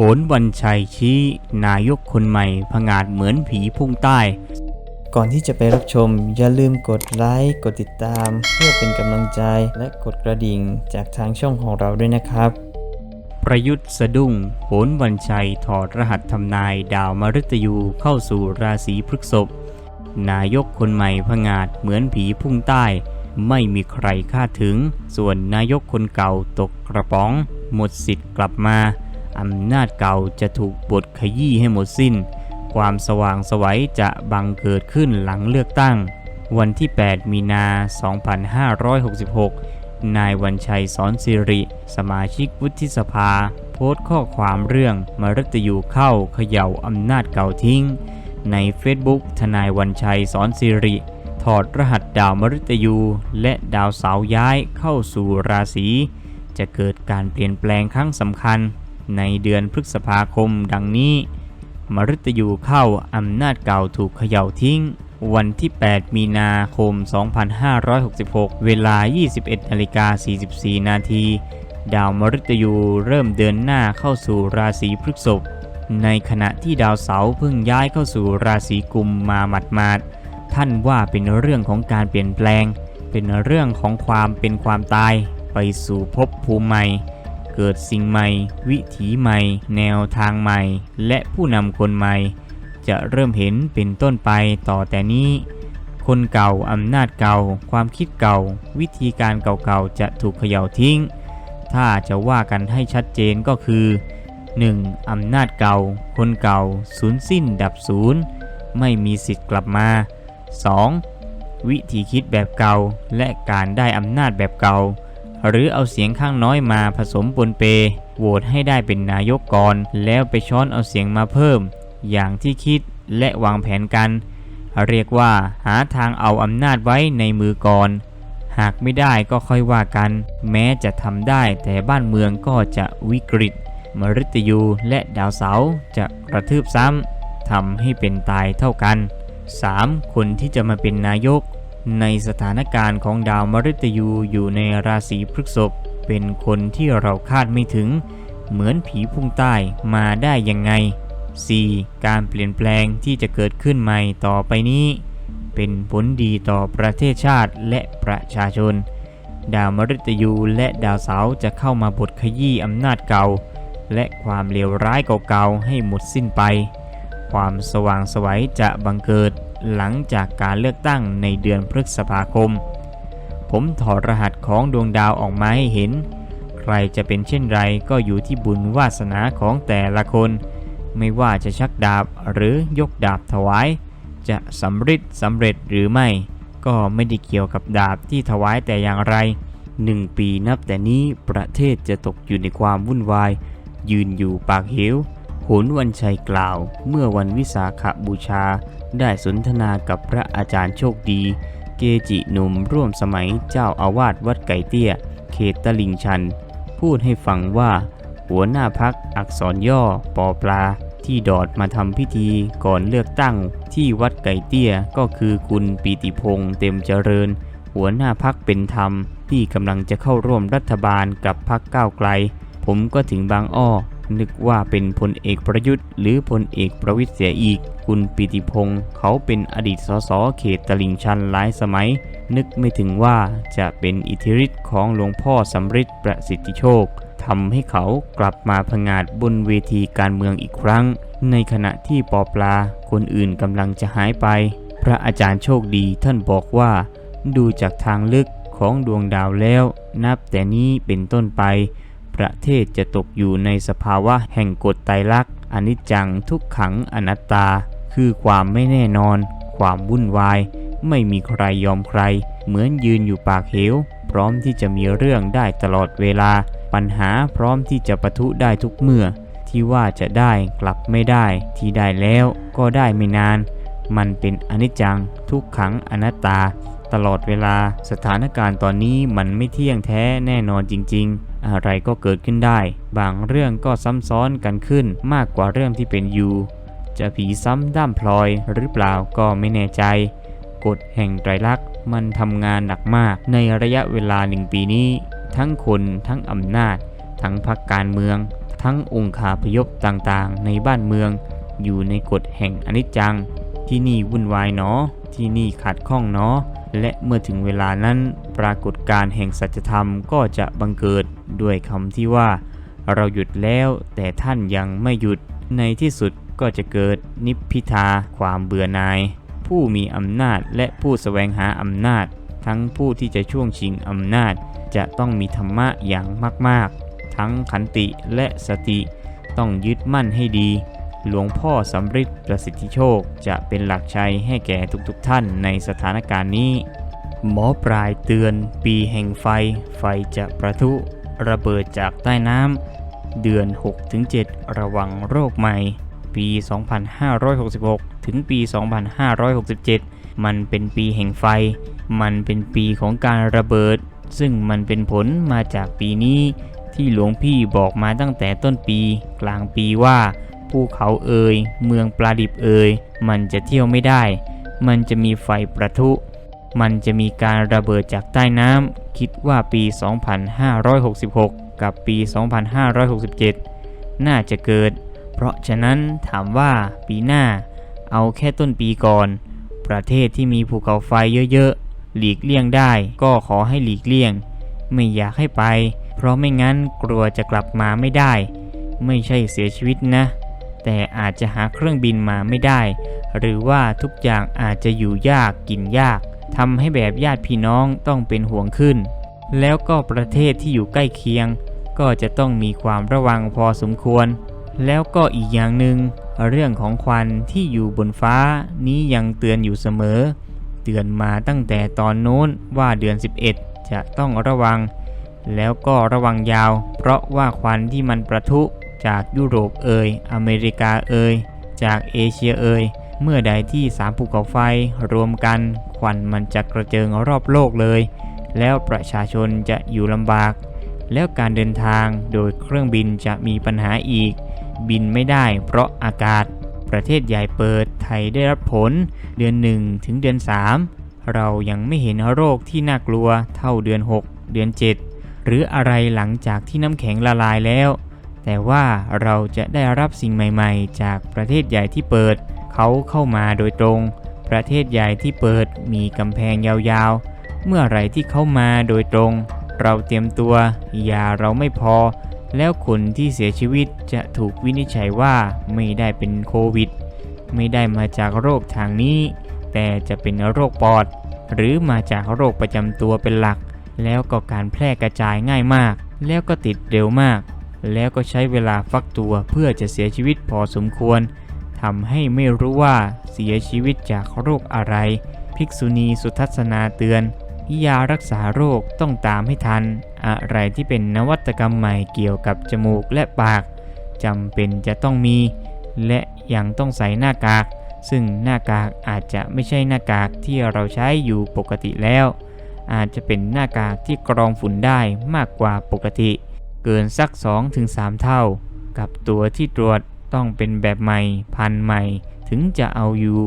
โหนวันชัยชี้นายกคนใหม่ผงาดเหมือนผีพุ่งใต้ ก่อนที่จะไปรับชม อย่าลืมกดไลค์กดติดตาม เพื่อเป็นกำลังใจและกดกระดิ่งจากทางช่องของเราด้วยนะครับ ประยุทธ์สะดุ้งโหนวันชัยถอดรหัสทำนายดาวมฤตยูเข้าสู่ราศีพฤษภนายกคนใหม่ผงาดเหมือนผีพุ่งใต้ ไม่มีใครคาดถึง ส่วนนายกคนเก่าตกกระป๋อง หมดสิทธิ์กลับมา อำนาจเก่าจะถูกบดขยี้ให้หมดสิ้น ความสว่างสวัยจะบังเกิดขึ้นหลังเลือกตั้ง วันที่ 8 มีนา 2566 นายวันชัยสอนสิริ สมาชิกวุฒิสภา โพสต์ข้อความเรื่องมรตยูเข้าเขย่าอำนาจเก่าทิ้ง ใน Facebook ทนายวันชัยสอนสิริถอดรหัสดาวมฤตยู และดาวเสาย้ายเข้าสู่ราศี จะเกิดการเปลี่ยนแปลงครั้งสำคัญ ในเดือนพฤษภาคมดังนี้ มฤตยูเข้าอำนาจเก่าถูกเขย่าทิ้ง วันที่ 8 มีนาคม 2566 เวลา 21นาฬิกา44 นาทีดาวมฤตยูเริ่มเดินหน้าเข้าสู่ราศีพฤษภในขณะที่ดาวเสาร์เพิ่งย้ายเข้าสู่ราศีกุมมาหมาดๆท่านว่าเป็นเรื่องของการเปลี่ยนแปลง เป็นเรื่องของความเป็นความตายไปสู่ภพภูมิใหม่ เกิดสิ่งใหม่ วิถีใหม่ แนวทางใหม่ และผู้นำคนใหม่ จะเริ่มเห็นเป็นต้นไปต่อแต่นี้ คนเก่าอำนาจเก่า ความคิดเก่า วิธีการเก่าๆจะถูกเขย่าทิ้ง ถ้าจะว่ากันให้ชัดเจนก็คือ 1. อำนาจเก่า คนเก่าสูญสิ้นดับศูนย์ไม่มีสิทธิ์กลับมา 2. วิธีคิดแบบเก่าและการได้อำนาจแบบเก่า หรือเอาเสียงข้างน้อยมาผสมปนเป โหวตให้ได้เป็นนายกก่อน แล้วไปช้อนเอาเสียงมาเพิ่ม อย่างที่คิดและวางแผนกัน เรียกว่าหาทางเอาอำนาจไว้ในมือก่อน หากไม่ได้ก็ค่อยว่ากัน แม้จะทำได้แต่บ้านเมืองก็จะวิกฤต มฤตยูและดาวเสาจะกระทืบซ้ำทำให้เป็นตายเท่ากัน 3. คนที่จะมาเป็นนายก ในสถานการณ์ของดาวมฤตยูอยู่ในราศีพฤษภเป็นคนที่เราคาดไม่ถึง เหมือนผีพุ่งใต้มาได้ยังไง 4. การเปลี่ยนแปลงที่จะเกิดขึ้นใหม่ต่อไปนี้ เป็นผลดีต่อประเทศชาติและประชาชน ดาวมฤตยูและดาวเสาร์จะเข้ามาบดขยี้อำนาจเก่า และความเลวร้ายเก่าๆให้หมดสิ้นไป ความสว่างไสวัยจะบังเกิด หลังจากการเลือกตั้งในเดือนพฤษภาคม ผมถอดรหัสของดวงดาวออกมาให้เห็น ใครจะเป็นเช่นไรก็อยู่ที่บุญวาสนาของแต่ละคน ไม่ว่าจะชักดาบหรือยกดาบถวาย จะสำเร็จสำเร็จหรือไม่ ก็ไม่ได้เกี่ยวกับดาบที่ถวายแต่อย่างไรหนึ่งปีนับแต่นี้ประเทศจะตกอยู่ในความวุ่นวาย ยืนอยู่ปากเหว หนวันชัยกล่าว เมื่อวันวิสาขบูชา ได้สนทนากับพระอาจารย์โชคดี เกจิหนุ่มร่วมสมัยเจ้าอาวาสวัดไก่เตี้ย เขตตลิ่งชัน พูดให้ฟังว่า หัวหน้าพักอักษรย่อปอปลาที่ดอดมาทำพิธีก่อนเลือกตั้งที่วัดไก่เตี้ยก็คือคุณปีติพงษ์เต็มเจริญ หัวหน้าพักเป็นธรรม ที่กำลังจะเข้าร่วมรัฐบาลกับพักก้าวไกล ผมก็ถึงบางอ้อ นึกว่าเป็นพลเอกประยุทธ์ หรือพลเอกประวิตยเสียอีก คุณปิติพงศ์เขาเป็นอดีตสสเขตตลิ่งชันหลายสมัย นึกไม่ถึงว่าจะเป็นอิทธิฤทธิ์ของหลวงพ่อสำริดประสิทธิโชคทำให้เขากลับมาพงาดบนเวทีการเมืองอีกครั้ง ในขณะที่ปอปลาคนอื่นกำลังจะหายไป พระอาจารย์โชคดีท่านบอกว่า ดูจากทางลึกของดวงดาวแล้ว นับแต่นี้เป็นต้นไป ประเทศจะตกอยู่ในสภาวะแห่งกฎไตรลักษณ์อนิจจังทุกขังอนัตตา คือความไม่แน่นอน ความวุ่นวาย ไม่มีใครยอมใคร เหมือนยืนอยู่ปากเหว พร้อมที่จะมีเรื่องได้ตลอดเวลา ปัญหาพร้อมที่จะปะทุได้ทุกเมื่อ ที่ว่าจะได้กลับไม่ได้ ที่ได้แล้วก็ได้ไม่นาน มันเป็นอนิจจัง ทุกขังอนัตตา ตลอดเวลา สถานการณ์ตอนนี้มันไม่เที่ยงแท้แน่นอนจริง ๆ อะไรก็เกิดขึ้นได้ บางเรื่องก็ซ้ำซ้อนกันขึ้นมากกว่าเรื่องที่เป็นอยู่ จะผีซ้ำด้ามพลอยหรือเปล่าก็ไม่แน่ใจ กฎแห่งไตรลักษณ์มันทำงานหนักมากในระยะเวลาหนึ่งปีนี้ ทั้งคนทั้งอำนาจ ทั้งพรรคการเมือง ทั้งองค์คาพยพต่างๆ ในบ้านเมือง อยู่ในกฎแห่งอนิจจัง ที่นี่วุ่นวายเนาะที่นี่ขัดข้องเนาะและเมื่อถึงเวลานั้น ปรากฏการแห่งสัจธรรมก็จะบังเกิดด้วยคำที่ว่า เราหยุดแล้วแต่ท่านยังไม่หยุดในที่สุดก็จะเกิดนิพพิทาความเบื่อหน่าย ผู้มีอำนาจและผู้แสวงหาอำนาจ ทั้งผู้ที่จะช่วงชิงอำนาจ จะต้องมีธรรมะอย่างมาก ๆ ทั้งขันติและสติต้องยึดมั่นให้ดี หลวงพ่อสำริดประสิทธิโชคจะเป็นหลักชัยให้แก่ทุกๆท่านในสถานการณ์นี้ หมอปลายเตือนปีแห่งไฟ ไฟจะประทุ ระเบิดจากใต้น้ำ เดือน 6-7 ระวังโรคใหม่ ปี 2566 ถึงปี 2567 มันเป็นปีแห่งไฟ มันเป็นปีของการระเบิด ซึ่งมันเป็นผลมาจากปีนี้ที่หลวงพี่บอกมาตั้งแต่ต้นปีกลางปีว่าภูเขาเอ่ยเมืองปลาดิบเอ่ยมันจะเที่ยวไม่ได้ มันจะมีไฟประทุ มันจะมีการระเบิดจากใต้น้ำคิดว่าปี 2566 กับปี 2567 น่าจะเกิด เพราะฉะนั้นถามว่าปีหน้า เอาแค่ต้นปีก่อน ประเทศที่มีภูเขาไฟเยอะๆ หลีกเลี่ยงได้ก็ขอให้หลีกเลี่ยง ไม่อยากให้ไป เพราะไม่งั้นกลัวจะกลับมาไม่ได้ ไม่ใช่เสียชีวิตนะ แต่อาจจะหาเครื่องบินมาไม่ได้ หรือว่าทุกอย่างอาจจะอยู่ยากกินยาก ทำให้แบบญาติพี่น้องต้องเป็นห่วงขึ้น แล้วก็ประเทศที่อยู่ใกล้เคียง ก็จะต้องมีความระวังพอสมควร แล้วก็อีกอย่างหนึ่งเรื่องของควันที่อยู่บนฟ้านี้ยังเตือนอยู่เสมอ เตือนมาตั้งแต่ตอนโน้นว่าเดือน 11 จะต้องระวัง แล้วก็ระวังยาว เพราะว่าควันที่มันประทุจากยุโรปเอยอเมริกาเอยจากเอเชียเอยเมื่อใดที่สามภูเขาไฟรวมกัน ควันมันจะกระเจิงรอบโลกเลย แล้วประชาชนจะอยู่ลำบาก แล้วการเดินทางโดยเครื่องบินจะมีปัญหาอีก บินไม่ได้เพราะอากาศ ประเทศใหญ่เปิดไทยได้รับผล เดือน 1 ถึงเดือน 3 เรายังไม่เห็นโรคที่น่ากลัวเท่าเดือน 6 เดือน 7 หรืออะไรหลังจากที่น้ำแข็งละลายแล้ว แต่ว่าเราจะได้รับสิ่งใหม่ ๆ จากประเทศใหญ่ที่เปิด เขาเข้ามาโดยตรง ประเทศใหญ่ที่เปิดมีกำแพงยาวๆ เมื่อไหรที่เข้ามาโดยตรง เราเตรียมตัวยาเราไม่พอ แล้วคนที่เสียชีวิตจะถูกวินิจฉัยว่าไม่ได้เป็นโควิด ไม่ได้มาจากโรคทางนี้ แต่จะเป็นโรคปอด หรือมาจากโรคประจำตัวเป็นหลัก แล้วก็การแพร่กระจายง่ายมาก แล้วก็ติดเร็วมาก แล้วก็ใช้เวลาฟักตัวเพื่อจะเสียชีวิตพอสมควร ทำให้ไม่รู้ว่าเสียชีวิตจากโรคอะไร ภิกษุณีสุทัศนาเตือนยารักษาโรคต้องตามให้ทัน อะไรที่เป็นนวัตกรรมใหม่เกี่ยวกับจมูกและปากจำเป็นจะต้องมี และยังต้องใส่หน้ากาก ซึ่งหน้ากากอาจจะไม่ใช่หน้ากากที่เราใช้อยู่ปกติแล้ว อาจจะเป็นหน้ากากที่กรองฝุ่นได้มากกว่าปกติ เกินสัก 2-3 เท่า กับตัวที่ตรวจ ต้องเป็นแบบใหม่พันใหม่ถึงจะเอาอยู่